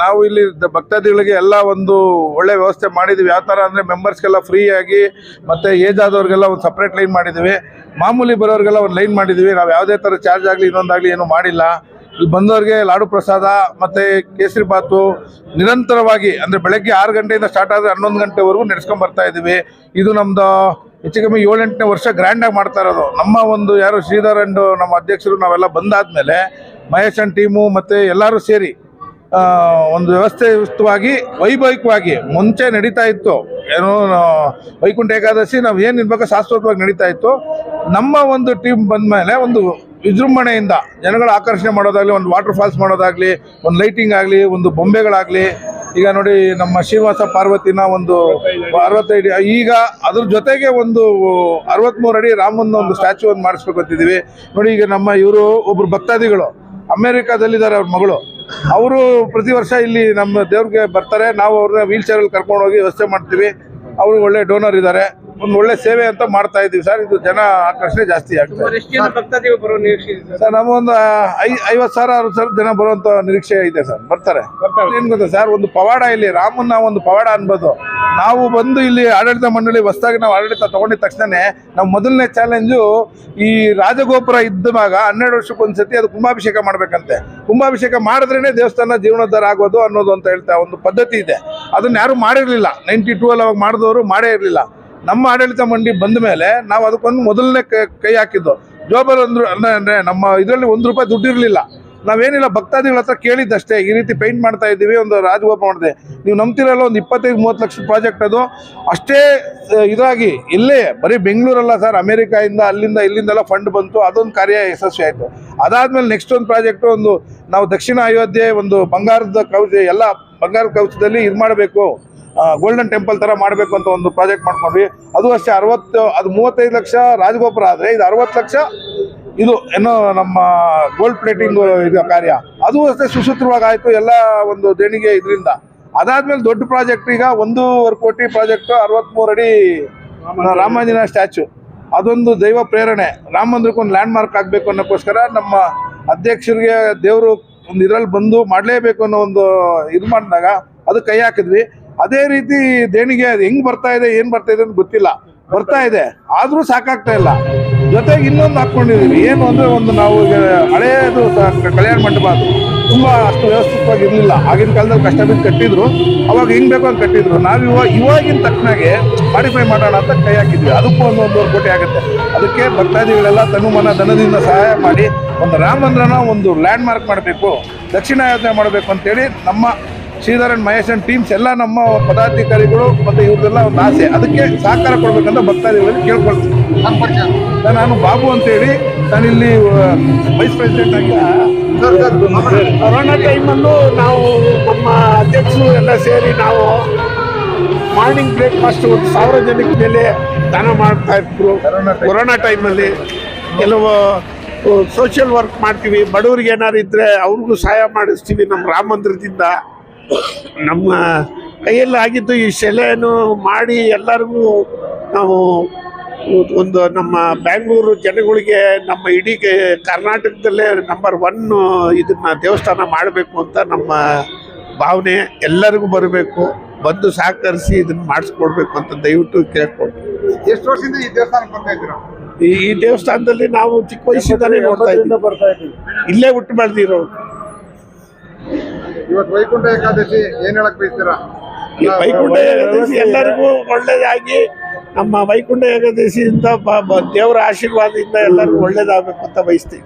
ನಾವು ಇಲ್ಲಿ ಭಕ್ತಾದಿಗಳಿಗೆ ಎಲ್ಲ ಒಂದು ಒಳ್ಳೆ ವ್ಯವಸ್ಥೆ ಮಾಡಿದ್ವಿ. ಯಾವ ಥರ ಅಂದರೆ ಮೆಂಬರ್ಸ್ಗೆಲ್ಲ ಫ್ರೀ ಆಗಿ ಮತ್ತು ಏಜ್ ಆದವ್ರಿಗೆಲ್ಲ ಒಂದು ಸಪ್ರೇಟ್ ಲೈನ್ ಮಾಡಿದ್ವಿ. ಮಾಮೂಲಿ ಬರೋರಿಗೆಲ್ಲ ಒಂದು ಲೈನ್ ಮಾಡಿದ್ವಿ. ನಾವು ಯಾವುದೇ ಥರ ಚಾರ್ಜ್ ಆಗಲಿ ಇನ್ನೊಂದಾಗಲಿ ಏನೂ ಮಾಡಿಲ್ಲ. ಇಲ್ಲಿ ಬಂದವರಿಗೆ ಲಾಡು ಪ್ರಸಾದ ಮತ್ತು ಕೇಸರಿ ಬಾತು ನಿರಂತರವಾಗಿ ಅಂದರೆ ಬೆಳಗ್ಗೆ ಆರು ಗಂಟೆಯಿಂದ ಸ್ಟಾರ್ಟ್ ಆದರೆ ಹನ್ನೊಂದು ಗಂಟೆವರೆಗೂ ನಡೆಸ್ಕೊಂಡು ಬರ್ತಾ ಇದ್ದೀವಿ ಇದು ನಮ್ಮದು ಹೆಚ್ಚು ಕಮ್ಮಿ ಏಳೆಂಟನೇ ವರ್ಷ ಗ್ರ್ಯಾಂಡಾಗಿ ಮಾಡ್ತಾ ಇರೋದು. ನಮ್ಮ ಒಂದು ಯಾರು ಶ್ರೀಧರ್ ಅಂಡ್ ನಮ್ಮ ಅಧ್ಯಕ್ಷರು ನಾವೆಲ್ಲ ಬಂದಾದ್ಮೇಲೆ ಮಹೇಶ್ ಅಂಡ್ ಟೀಮು ಮತ್ತು ಎಲ್ಲರೂ ಸೇರಿ ಒಂದು ವ್ಯವಸ್ಥೆಯುತವಾಗಿ ವೈಭವಿಕವಾಗಿ ಮುಂಚೆ ನಡೀತಾ ಇತ್ತು. ಏನೋ ವೈಕುಂಠ ಏಕಾದಶಿ ನಾವು ಏನು ಇರ್ಬೇಕು ಶಾಶ್ವತವಾಗಿ ನಡೀತಾ ಇತ್ತು. ನಮ್ಮ ಒಂದು ಟೀಮ್ ಬಂದ ಮೇಲೆ ಒಂದು ವಿಜೃಂಭಣೆಯಿಂದ ಜನಗಳ ಆಕರ್ಷಣೆ ಮಾಡೋದಾಗಲಿ, ಒಂದು ವಾಟರ್ ಫಾಲ್ಸ್ ಮಾಡೋದಾಗಲಿ, ಒಂದು ಲೈಟಿಂಗ್ ಆಗಲಿ, ಒಂದು ಬೊಂಬೆಗಳಾಗಲಿ, ಈಗ ನೋಡಿ ನಮ್ಮ ಶ್ರೀನಿವಾಸ ಪಾರ್ವತಿನ ಒಂದು ಅರವತ್ತೈದು, ಈಗ ಅದ್ರ ಜೊತೆಗೆ ಒಂದು ಅರವತ್ತ್ಮೂರು ಅಡಿ ರಾಮನ ಒಂದು ಸ್ಟ್ಯಾಚು ಒಂದು ಮಾಡಿಸ್ಬೇಕು ಅಂತಿದ್ದೀವಿ. ನೋಡಿ ಈಗ ನಮ್ಮ ಇವರು ಒಬ್ಬರು ಭಕ್ತಾದಿಗಳು, ಅಮೇರಿಕಾದಲ್ಲಿದ್ದಾರೆ ಅವ್ರ ಮಗಳು. ಅವರು ಪ್ರತಿ ವರ್ಷ ಇಲ್ಲಿ ನಮ್ಮ ದೇವ್ರಿಗೆ ಬರ್ತಾರೆ. ನಾವು ಅವ್ರನ್ನ ವೀಲ್ ಚೇರಲ್ಲಿ ಕರ್ಕೊಂಡು ಹೋಗಿ ವ್ಯವಸ್ಥೆ ಮಾಡ್ತೀವಿ. ಅವರು ಒಳ್ಳೆ ಡೋನರ್ ಇದ್ದಾರೆ. ಒಂದು ಒಳ್ಳೆ ಸೇವೆ ಅಂತ ಮಾಡ್ತಾ ಇದ್ದೀವಿ. ಸರ್ ಇದು ಜನ ಆಕರ್ಷಣೆ ಜಾಸ್ತಿ ಆಗ್ತದೆ ಸರ್? ಸರ್. ನಮಗೊಂದು ಐವತ್ತು ಸಾವಿರ ಅರವತ್ತು ಸಾವಿರ ಜನ ಬರುವಂತ ನಿರೀಕ್ಷೆ ಇದೆ ಸರ್. ಬರ್ತಾರೆ. ಬರ್ತಾರೆ. ಏನ್ ಗೊತ್ತಾ ಸರ್ ಒಂದು ಪವಾಡ ಇಲ್ಲಿ ರಾಮನ್ನ ಒಂದು ಪವಾಡ ಅನ್ಬೋದು. ನಾವು ಬಂದು ಇಲ್ಲಿ ಆಡಳಿತ ಮಂಡಳಿ ಹೊಸದಾಗಿ ನಾವು ಆಡಳಿತ ತಗೊಂಡಿದ ತಕ್ಷಣನೇ ನಾವು ಮೊದಲನೇ ಚಾಲೆಂಜು ಈ ರಾಜಗೋಪುರ ಇದ್ದಾಗ ಹನ್ನೆರಡು ವರ್ಷಕ್ಕೊಂದ್ಸತಿ ಅದು ಕುಂಭಾಭಿಷೇಕ ಮಾಡ್ಬೇಕಂತೆ. ಕುಂಭಾಭಿಷೇಕ ಮಾಡಿದ್ರೇನೆ ದೇವಸ್ಥಾನ ಜೀವನೋದ್ಧಾರ ಆಗೋದು ಅನ್ನೋದು ಅಂತ ಹೇಳ್ತಾ ಒಂದು ಪದ್ಧತಿ ಇದೆ. ಅದನ್ನ ಯಾರು ಮಾಡಿರಲಿಲ್ಲ. ನೈಂಟಿ ಟೂ ಅಲ್ಲಿ ಅವಾಗ ಮಾಡಿದವರು ಮಾಡೇ ಇರಲಿಲ್ಲ. ನಮ್ಮ ಆಡಳಿತ ಮಂಡಿ ಬಂದ ಮೇಲೆ ನಾವು ಅದಕ್ಕೊಂದು ಮೊದಲನೇ ಕೈ- ಹಾಕಿದ್ದು. ಜೋಬಲ್ ಒಂದು ಅಂದ್ರೆ ನಮ್ಮ ಇದರಲ್ಲಿ ಒಂದು ರೂಪಾಯಿ ದುಡ್ಡು ಇರಲಿಲ್ಲ ನಾವೇನಿಲ್ಲ, ಭಕ್ತಾದಿಗಳ ಹತ್ರ ಕೇಳಿದ್ದಷ್ಟೇ, ಈ ರೀತಿ ಪೇಂಟ್ ಮಾಡ್ತಾ ಇದ್ದೀವಿ, ಒಂದು ರಾಜಗೋಪ ಮಾಡಿದೆ. ನೀವು ನಂಬ್ತಿರಲ್ಲ, ಒಂದು ಇಪ್ಪತ್ತೈದು, ಮೂವತ್ತು ಲಕ್ಷ ಪ್ರಾಜೆಕ್ಟ್ ಅದು. ಅಷ್ಟೇ ಇದಾಗಿ, ಇಲ್ಲೇ, ಬರೀ ಬೆಂಗಳೂರಲ್ಲ ಸರ್ ಅಮೇರಿಕಾಯಿಂದ, ಅಲ್ಲಿಂದ, ಇಲ್ಲಿಂದೆಲ್ಲ ಫಂಡ್ ಬಂತು, ಅದೊಂದು ಕಾರ್ಯ ಯಶಸ್ವಿ ಆಯಿತು. ಅದಾದ್ಮೇಲೆ ನೆಕ್ಸ್ಟ್ ಒಂದು ಪ್ರಾಜೆಕ್ಟ್ ಒಂದು, ನಾವು ದಕ್ಷಿಣ ಅಯೋಧ್ಯೆ ಒಂದು ಬಂಗಾರದ ಕವಚ, ಎಲ್ಲ ಬಂಗಾರದ ಕವಚದಲ್ಲಿ ಇದು ಮಾಡಬೇಕು ಗೋಲ್ಡನ್ ಟೆಂಪಲ್ ಥರ ಮಾಡಬೇಕು ಅಂತ ಒಂದು ಪ್ರಾಜೆಕ್ಟ್ ಮಾಡ್ಕೊಂಡ್ವಿ. ಅದು ಅಷ್ಟೇ ಅರವತ್ತು ಅದು ಮೂವತ್ತೈದು ಲಕ್ಷ ರಾಜಗೋಪುರ ಆದರೆ ಇದು ಅರವತ್ತು ಲಕ್ಷ ಇದು ಏನೋ ನಮ್ಮ ಗೋಲ್ಡ್ ಪ್ಲೇಟಿಂಗ್ ಇದು ಕಾರ್ಯ. ಅದು ಅಷ್ಟೇ ಸುಸೂತ್ರವಾಗಿ ಆಯ್ತು ಎಲ್ಲ ಒಂದು ದೇಣಿಗೆ ಇದರಿಂದ. ಅದಾದ್ಮೇಲೆ ದೊಡ್ಡ ಪ್ರಾಜೆಕ್ಟ್ ಈಗ ಒಂದೂವರೆ ಕೋಟಿ ಪ್ರಾಜೆಕ್ಟ್ ಅರವತ್ತ್ಮೂರು ಅಡಿ ರಾಮಾಂಜನ ಸ್ಟ್ಯಾಚು ಅದೊಂದು ದೈವ ಪ್ರೇರಣೆ. ರಾಮ ಮಂದಿರಕ್ಕೊಂದು ಲ್ಯಾಂಡ್ ಮಾರ್ಕ್ ಆಗಬೇಕು ಅನ್ನೋಕ್ಕೋಸ್ಕರ ನಮ್ಮ ಅಧ್ಯಕ್ಷರಿಗೆ ದೇವರು ಒಂದು ಇದರಲ್ಲಿ ಬಂದು ಮಾಡಲೇಬೇಕು ಅನ್ನೋ ಒಂದು ಇದು ಮಾಡಿದಾಗ ಅದು ಕೈ ಹಾಕಿದ್ವಿ. ಅದೇ ರೀತಿ ದೇಣಿಗೆ ಅದು ಹೆಂಗ್ ಬರ್ತಾ ಇದೆ, ಏನ್ ಬರ್ತಾ ಇದೆ ಅಂತ ಗೊತ್ತಿಲ್ಲ. ಬರ್ತಾ ಇದೆ, ಆದ್ರೂ ಸಾಕಾಗ್ತಾ ಇಲ್ಲ. ಜೊತೆಗೆ ಇನ್ನೊಂದು ಹಾಕೊಂಡಿದೀವಿ ಏನು ಅಂದ್ರೆ ಒಂದು ನಾವು ಹಳೆಯದು ಕಲ್ಯಾಣ ಮಂಟಪ ಅದು. ತುಂಬಾ ಅಷ್ಟು ವ್ಯವಸ್ಥಿತವಾಗಿ ಇರಲಿಲ್ಲ. ಆಗಿನ ಕಾಲದಲ್ಲಿ ಕಷ್ಟ ಬಿದ್ದು ಕಟ್ಟಿದ್ರು. ಅವಾಗ ಹೆಂಗ್ ಬೇಕು ಅಂತ ಕಟ್ಟಿದ್ರು. ನಾವು ಇವಾಗ, ಇವಾಗಿನ ತಕ್ಕನಾಗೆ ಮಾಡಿಫೈ ಮಾಡೋಣ ಅಂತ ಕೈ ಹಾಕಿದ್ವಿ. ಅದಕ್ಕೂ ಒಂದು ಒಂದೂವರೆ ಕೋಟಿ ಆಗುತ್ತೆ. ಅದಕ್ಕೆ ಭಕ್ತಾದಿಗಳೆಲ್ಲ ತನುಮನ ಧನದಿಂದ ಸಹಾಯ ಮಾಡಿ ಒಂದು ರಾಮ ಒಂದು ಲ್ಯಾಂಡ್ ಮಾರ್ಕ್ ಮಾಡಬೇಕು, ದಕ್ಷಿಣ ಯೋಜನೆ ಮಾಡಬೇಕು ಅಂತೇಳಿ ನಮ್ಮ ಶ್ರೀಧರನ್ ಮಹೇಶ್ ಅಂಡ್ ಟೀಮ್ಸ್ ಎಲ್ಲ ನಮ್ಮ ಪದಾಧಿಕಾರಿಗಳು ಮತ್ತೆ ಇವ್ರದೆಲ್ಲ ಒಂದು ಆಸೆ. ಅದಕ್ಕೆ ಸಹಕಾರ ಕೊಡ್ಬೇಕಂತ ಭಕ್ತಾದಿಗಳಲ್ಲಿ ಕೇಳ್ಕೊಳ್ತೀನಿ. ನಾನು- ಬಾಬು ಅಂತೇಳಿ ನಾನು ಇಲ್ಲಿ ವೈಸ್ ಪ್ರೆಸಿಡೆಂಟ್ ಆಗಿ ಕೊರೋನಾ ಟೈಮಲ್ಲೂ ನಾವು ನಮ್ಮ ಅಧ್ಯಕ್ಷರು ಎಲ್ಲ ಸೇರಿ ನಾವು ಮಾರ್ನಿಂಗ್ ಬ್ರೇಕ್ಫಾಸ್ಟ್ ಒಂದು ಸಾವಿರ ಜನಕ್ಕೆ ಮೇಲೆ ದಾನ ಮಾಡ್ತಾ ಇದ್ರು. ಕೊರೋನಾ ಟೈಮಲ್ಲಿ ಕೆಲವು ಸೋಷಿಯಲ್ ವರ್ಕ್ ಮಾಡ್ತೀವಿ. ಬಡವರಿಗೆ ಏನಾರು ಇದ್ದರೆ ಅವ್ರಿಗೂ ಸಹಾಯ ಮಾಡಿಸ್ತೀವಿ ನಮ್ಮ ರಾಮ ಮಂದಿರದಿಂದ. ನಮ್ಮ ಕೈಯಲ್ಲಿ ಆಗಿದ್ದು ಈ ಶೆಲೆಯನ್ನು ಮಾಡಿ ಎಲ್ಲರಿಗೂ ನಾವು ಒಂದು ನಮ್ಮ ಬ್ಯಾಂಗ್ಳೂರು ಜನಗಳಿಗೆ ನಮ್ಮ ಇಡೀ ಕರ್ನಾಟಕದಲ್ಲೇ ನಂಬರ್ ಒನ್ ಇದನ್ನ ದೇವಸ್ಥಾನ ಮಾಡಬೇಕು ಅಂತ ನಮ್ಮ ಭಾವನೆ. ಎಲ್ಲರಿಗೂ ಬರಬೇಕು. ಬಂದು ಸಹಕರಿಸಿ ಇದನ್ನ ಮಾಡಿಸ್ಕೊಡ್ಬೇಕು ಅಂತ ದಯವಿಟ್ಟು ಕೇಳ್ಕೊಳ್ತೀವಿ ಎಷ್ಟು ವರ್ಷದಿಂದ ಈ ದೇವಸ್ಥಾನಕ್ಕೆ ಬರ್ತಾ ಇದ್ದೀರಾ? ಈ ದೇವಸ್ಥಾನದಲ್ಲಿ ನಾವು ಚಿಕ್ಕ ವಯಸ್ಸಿಂದಲೇ ನೋಡ್ತಾ ಇದ್ದೀವಿ. ಇಲ್ಲೇ ಹುಟ್ಟು ಬೆಳೆದಿರೋ ಇವತ್ತು ವೈಕುಂಠ ಏಕಾದಶಿ ಏನ್ ಹೇಳಕ್ ಬಯಸ್ತೀರಾ? ಈ ವೈಕುಂಠ ಏಕಾದಶಿ ಎಲ್ಲರಿಗೂ ಒಳ್ಳೇದಾಗಿ ನಮ್ಮ ವೈಕುಂಠ ಏಕಾದಶಿಯಿಂದ ದೇವರ ಆಶೀರ್ವಾದದಿಂದ ಎಲ್ಲರಿಗೂ ಒಳ್ಳೇದಾಗಬೇಕು ಅಂತ ಬಯಸ್ತೀವಿ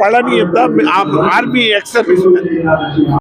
ಪಳನಿಯಿಂದ ಆರ್ಮಿ ಎಕ್ಸ್ ಸರ್ವಿಸ್